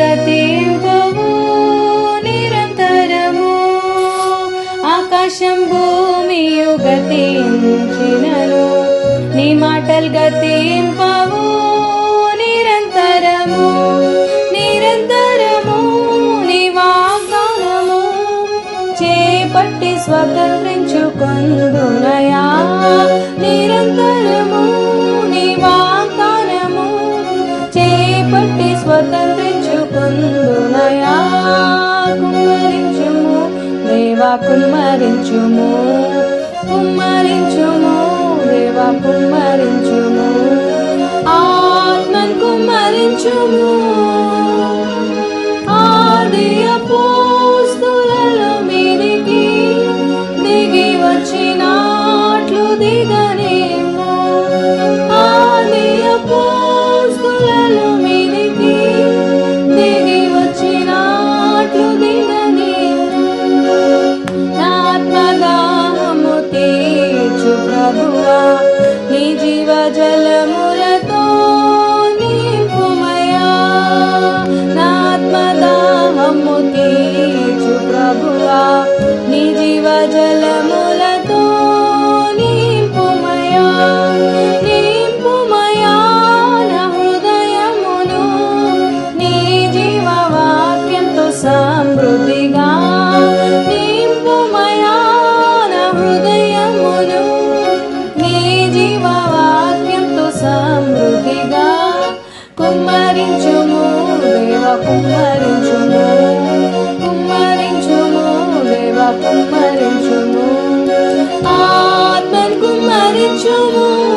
గతింపవు నిరంతరము. ఆకాశం భూమియు గతించినను. నీ మాటలు గతింపవు నిరంతరము. నిరంతరము నీ వాగ్దానము. చేపట్టి దేవా కుమ్మరించుము ప్రభువా నీ జీవ జలములతో నింపుమయా నింపుమయా నా హృదయమును. నీ జీవ వాక్యంతో సమృద్ధిగా నింపుమయా నా హృదయమును. నీ జీవ వాక్యంతో సమృద్ధిగా కుమ్మరించుము దేవ కుమ్మరించుము. angular de um